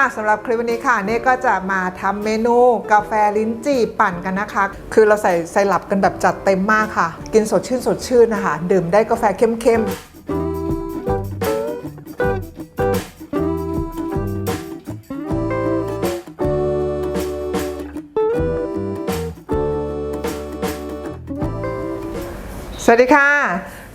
ค่ะสำหรับคลิปวันนี้ค่ะเน่ก็จะมาทำเมนูกาแฟลิ้นจี่ปั่นกันนะคะ คือเราใส่ไซรัปกันแบบจัดเต็มมากค่ะ กินสดชื่นสดชื่นนะคะ ดื่มได้กาแฟเข้มๆสวัสดีค่ะ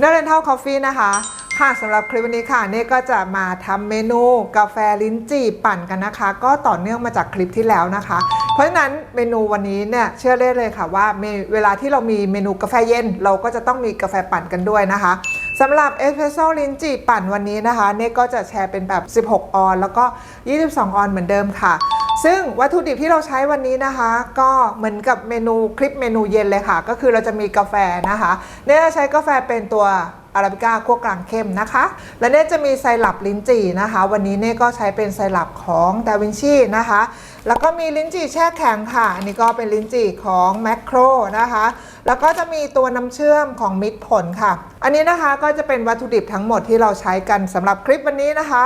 นักเรียนเท่าคอฟฟี่นะคะ ค่ะสำหรับคลิปวันนี้ค่ะเน่ก็จะมาทำเมนูกาแฟลิ้นจี่ปั่นกันนะคะ ก็ต่อเนื่องมาจากคลิปที่แล้วนะคะ เพราะฉะนั้นเมนูวันนี้เนี่ยเชื่อได้เลยค่ะว่าเวลาที่เรามีเมนูกาแฟเย็น เราก็จะต้องมีกาแฟปั่นกันด้วยนะคะสำหรับเอสเพรสโซ่ลิ้นจี่ปั่นวันนี้นะคะเน่ก็จะแชร์เป็นแบบ 16 ออน แล้วก็ 22 ออนเหมือนเดิมค่ะ ซึ่งวัตถุดิบที่เราใช้วันนี้นะคะ ก็เหมือนกับเมนูคลิปเมนูเย็นเลยค่ะ ก็คือเราจะมีกาแฟนะคะเน่จะใช้กาแฟเป็นตัว อาราบิก้าคั่วกลางเข้มนะคะ และเนี่ยจะมีไซรัปลิ้นจี่นะคะ วันนี้เนี่ยก็ใช้เป็นไซรัปของดาวินชีนะคะ แล้วก็มีลิ้นจี่แช่แข็งค่ะ อันนี้ก็เป็นลิ้นจี่ของแมคโครนะคะ แล้วก็จะมีตัวน้ำเชื่อมของมิตรผลค่ะ อันนี้นะคะก็จะเป็นวัตถุดิบทั้งหมดที่เราใช้กันสำหรับคลิปวันนี้นะคะ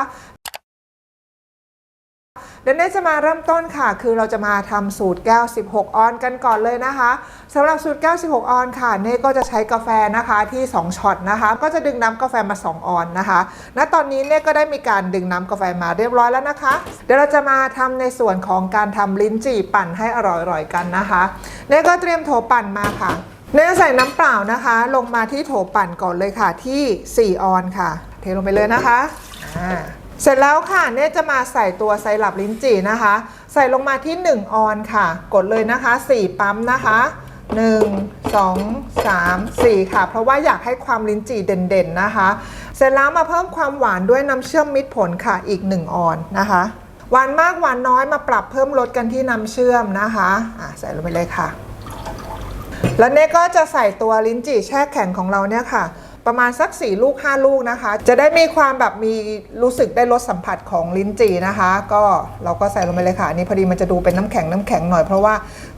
เดี๋ยวเนจะมาเริ่มต้นค่ะ คือเราจะมาทำสูตรแก้ว 16 ออนกันก่อนเลยนะคะสำหรับสูตรแก้ว 16 ออนค่ะเน่ก็จะใช้กาแฟนะคะที่ 2ช็อตนะคะ ก็จะดึงน้ำกาแฟมา 2 ออนนะคะณตอนนี้เน่ก็ได้มีการดึงน้ำกาแฟมาเรียบร้อยแล้วนะคะ เดี๋ยวเราจะมาทำในส่วนของการทำลิ้นจี่ปั่นให้อร่อยๆกันนะคะเน่ก็เตรียมโถปั่นมาค่ะเน่ใส่น้ำเปล่านะคะ ลงมาที่โถปั่นก่อนเลยค่ะที่ 4 ออนค่ะ เทลงไปเลยนะคะอ่า เสร็จแล้วค่ะเนี่ยจะมาใส่ตัวไซรัปลิ้นจี่นะคะ ใส่ลงมาที่ 1 ออนค่ะ กดเลยนะคะ 4 ปั๊มนะคะ 1 2 3 4 ค่ะ เพราะว่าอยากให้ความลิ้นจี่เด่นๆนะคะ เสร็จแล้วมาเพิ่มความหวานด้วยน้ำเชื่อมมิตรผลค่ะอีก 1 ออนนะคะ หวานมากหวานน้อยมาปรับเพิ่มลดกันที่น้ำเชื่อมนะคะะใส่ลงไปเลยค่ะ แล้วเน่ก็จะใส่ตัวลิ้นจี่แช่แข็งของเราเนี่ยค่ะ ประมาณสัก 4 ลูก 5 ลูกนะคะ จะได้มีความแบบมีรู้สึกได้รสสัมผัสของลิ้นจี่นะคะ ก็เราก็ใส่ลงไปเลยค่ะอันนี่พอดีมันจะดูเป็นน้ำแข็งน้ำแข็งหน่อย เพราะว่า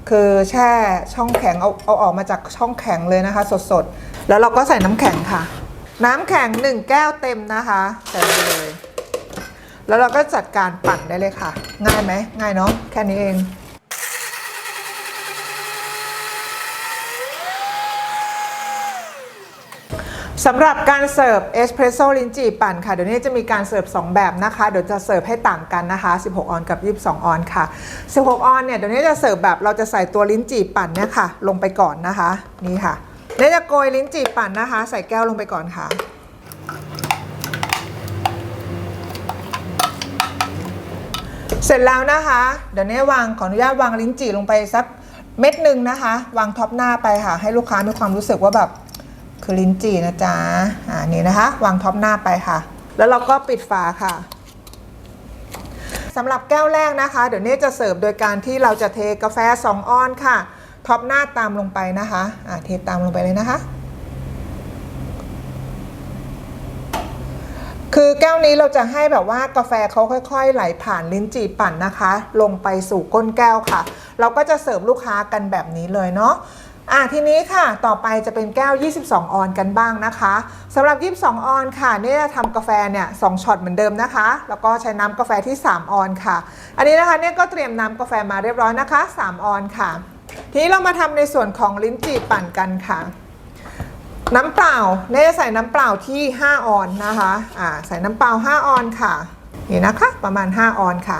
คือแช่ช่องแข็งเอาเอาออกมาจากช่องแข็งเลยนะคะ สดๆ แล้วเราก็ใส่น้ำแข็งค่ะ น้ำแข็ง 1 แก้วเต็มนะคะใส่ไปเลย แล้วเราก็จัดการปั่นได้เลยค่ะ ง่ายไหมง่ายเนาะแค่นี้เอง สำหรับการเสิร์ฟเอสเพรสโซ่ลิ้นจี่ปั่นค่ะ เดี๋ยวนี้จะมีการเสิร์ฟ 2 แบบนะคะ เดี๋ยวจะเสิร์ฟให้ต่างกันนะคะ 16 ออนกับ 22 ออนค่ะ 16 ออนเนี่ยเดี๋ยวนี้จะเสิร์ฟแบบเราจะใส่ตัวลิ้นจี่ปั่นเนี่ยค่ะ ลงไปก่อนนะคะ นี่ค่ะเนี่ยจะโกยลิ้นจี่ปั่นนะคะ ใส่แก้วลงไปก่อนค่ะเสร็จแล้วนะคะ เดี๋ยวนี้วางขออนุญาตวางลิ้นจี่ลงไปสักเม็ดหนึ่งนะคะ วางท็อปหน้าไปค่ะ ให้ลูกค้ามีความรู้สึกว่าแบบ คือลิ้นจี่นะจ๊ะอ่านี่นะคะ วางท็อปหน้าไปค่ะ แล้วเราก็ปิดฝาค่ะสำหรับแก้วแรกนะคะ เดี๋ยวนี้จะเสิร์ฟโดยการที่เราจะเทกาแฟ 2 ออนค่ะท็อปหน้าตามลงไปนะคะอ่าเทตามลงไปเลยนะคะคือแก้วนี้เราจะให้แบบว่ากาแฟเขาค่อยๆ ไหลผ่านลิ้นจี่ปั่นนะคะ ลงไปสู่ก้นแก้วค่ะ เราก็จะเสิร์ฟลูกค้ากันแบบนี้เลยเนาะ อะทีนี้ค่ะต่อไปจะเป็นแก้ว 22 ออนกันบ้างนะคะสำหรับ 22 ออนค่ะเนี่ยทำกาแฟเนี่ย2ช็อตเหมือนเดิมนะคะ แล้วก็ใช้น้ำกาแฟที่ 3 ออนค่ะ อันนี้นะคะเนี่ยก็เตรียมน้ำกาแฟมาเรียบร้อยนะคะ 3 ออนค่ะ ทีนี้เรามาทำในส่วนของลิ้นจี่ปั่นกันค่ะ น้ำเปล่าเนี่ยจะใส่น้ำเปล่าที่ 5 ออนนะคะอ่าใส่น้ำเปล่า 5 ออนค่ะนี่นะคะประมาณ 5 ออนค่ะ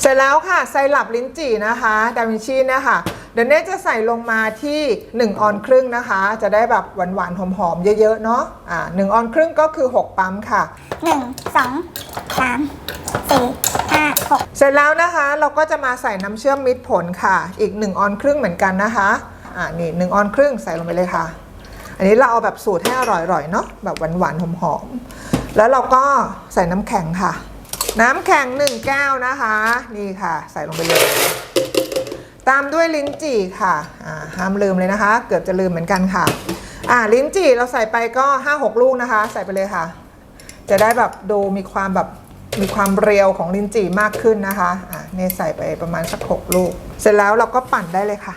เสร็จแล้วค่ะไซรัปลิ้นจี่นะคะ ดาวินชีเนี่ยค่ะ เดี๋ยวเน่จะใส่ลงมาที่ 1 ออนครึ่งนะคะ จะได้แบบหวานๆ หอมๆ เยอะๆ เนาะอ่าหนึ่งออนครึ่งก็คือ 6 ปั๊มค่ะ หนึ่งสองสามสี่ห้าหกเสร็จแล้วนะคะเราก็จะมาใส่น้ำเชื่อมมิตรผลค่ะ อีก 1 ออนครึ่งเหมือนกันนะคะอ่านี่หนึ่งออนครึ่งใส่ลงไปเลยค่ะ อันนี้เราเอาแบบสูตรให้อร่อยๆ เนาะแบบหวานๆ หอมๆ แล้วเราก็ใส่น้ำแข็งค่ะ น้ำแข็ง 1 แก้วนะคะ นี่ค่ะ ใส่ลงไปเลย ตามด้วยลิ้นจี่ค่ะห้ามลืมเลยนะคะ เกือบจะลืมเหมือนกันค่ะอ่าลิ้นจี่เราใส่ไปก็ 5-6 ลูกนะคะ ใส่ไปเลยค่ะ จะได้แบบดูมีความแบบมีความเรียวของลิ้นจี่มากขึ้นนะคะอ่าเนี่ยใส่ไปประมาณสัก 6 ลูก เสร็จแล้วเราก็ปั่นได้เลยค่ะ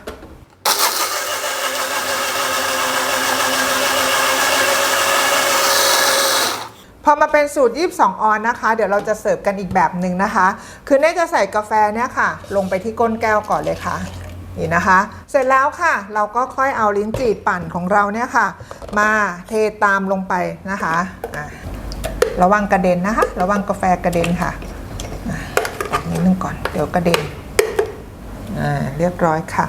พอมาเป็นสูตร 22 ออนนะคะ เดี๋ยวเราจะเสิร์ฟกันอีกแบบหนึ่งนะคะ คือเน่จะใส่กาแฟเนี่ยค่ะ ลงไปที่ก้นแก้วก่อนเลยค่ะนี่นะคะ เสร็จแล้วค่ะ เราก็ค่อยเอาลิ้นจี่ปั่นของเราเนี่ยค่ะ มาเทตามลงไปนะคะะระวังกระเด็นนะคะ ระวังกาแฟกระเด็นค่ะอะตักนิดนึงก่อน เดี๋ยวกระเด็นอ่าเรียบร้อยค่ะ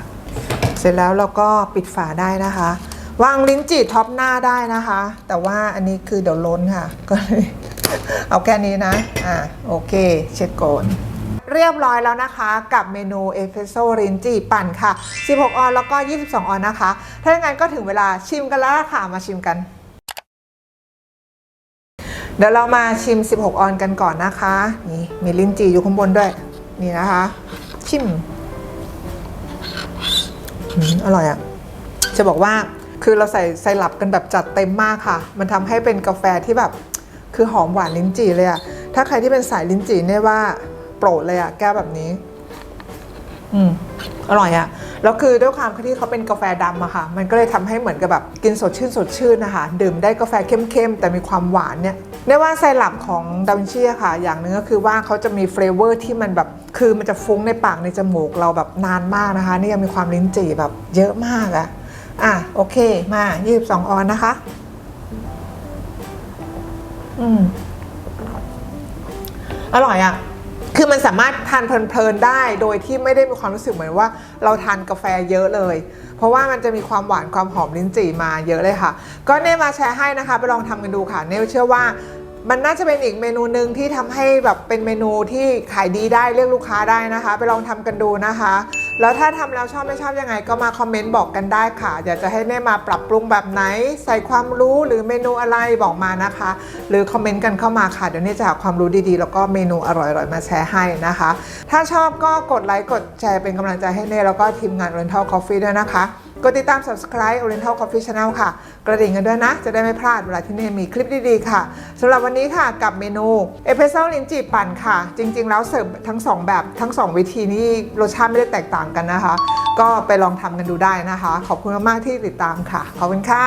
เสร็จแล้วเราก็ปิดฝาได้นะคะ วางลิ้นจี่ท็อปหน้าได้นะคะ แต่ว่าอันนี้คือเดี๋ยวล้นค่ะ ก็เลยเอาแค่นี้นะ อ่าโอเค เช็ดโกนเรียบร้อยแล้วนะคะกับเมนูเอสเ e รสโซ่รินจีปั่นค่ะ 16 ออนแล้วก็ 22 ออนนะคะ ถ้าอย่างนั้นก็ถึงเวลาชิมกันแล้วล่ะค่ะ มาชิมกัน เดี๋ยวเรามาชิม 16 ออนกันก่อนนะคะ นี่มีลิ้นจี่อยู่ข้างบนด้วย นี่นะคะ ชิมอร่อยอะ จะบอกว่า คือเราใส่ไซรัปกันแบบจัดเต็มมากค่ะ มันทำให้เป็นกาแฟที่แบบคือหอมหวานลิ้นจี่เลยอะถ้าใครที่เป็นสายลิ้นจี่เนี่ยว่าโปรดเลยอะแก้วแบบนี้ อืมอร่อยอะแล้วคือด้วยความที่เขาเป็นกาแฟดำอะค่ะ มันก็เลยทำให้เหมือนกับแบบกินสดชื่นสดชื่นนะคะ ดื่มได้กาแฟเข้มๆ แต่มีความหวานเนี่ยเรียกว่าไซรัปของดัมเชียค่ะ อย่างหนึ่งก็คือว่าเขาจะมีเฟลเวอร์ที่มันแบบ คือมันจะฟุ้งในปากในจมูกเราแบบนานมากนะคะ นี่ยังมีความลิ้นจี่แบบเยอะมากอะ อะโอเคมา22ออนนะคะ อืม อร่อยอะคือมันสามารถทานเพลินๆได้โดยที่ไม่ได้มีความรู้สึกเหมือนว่า เราทานกาแฟเยอะเลย เพราะว่ามันจะมีความหวานความหอมลิ้นจี่มาเยอะเลยค่ะ ก็เน่มาแชร์ให้นะคะ ไปลองทำกันดูค่ะ เน่เชื่อว่ามันน่าจะเป็นอีกเมนูหนึ่งที่ทำให้แบบเป็นเมนูที่ขายดีได้เรียกลูกค้าได้นะคะ ไปลองทำกันดูนะคะ แล้วถ้าทำแล้วชอบไม่ชอบยังไงก็มาคอมเมนต์บอกกันได้ค่ะ อยากจะให้เน่มาปรับปรุงแบบไหน ใส่ความรู้หรือเมนูอะไรบอกมานะคะ หรือคอมเมนต์กันเข้ามาค่ะ เดี๋ยวเน่จะหาความรู้ดีๆ แล้วก็เมนูอร่อยๆ มาแชร์ให้นะคะ ถ้าชอบก็กดไลค์กดแชร์เป็นกำลังใจให้เน่แล้วก็ทีมงาน Rental Coffee ด้วยนะคะ กดติดตาม subscribe Oriental Coffee Channel ค่ะ กระดิ่งกันด้วยนะ จะได้ไม่พลาดเวลาที่เน่มีคลิปดีๆค่ะสำหรับวันนี้ค่ะกับเมนูเอสเพรสโซ่ลิ้นจี่ปั่นค่ะ จริง ๆ แล้วเสิร์ฟทั้ง 2 แบบทั้ง 2 วิธีนี้รสชาติไม่ได้แตกต่างกันนะคะ ก็ไปลองทำกันดูได้นะคะ ขอบคุณมากๆที่ติดตามค่ะขอบคุณค่ะ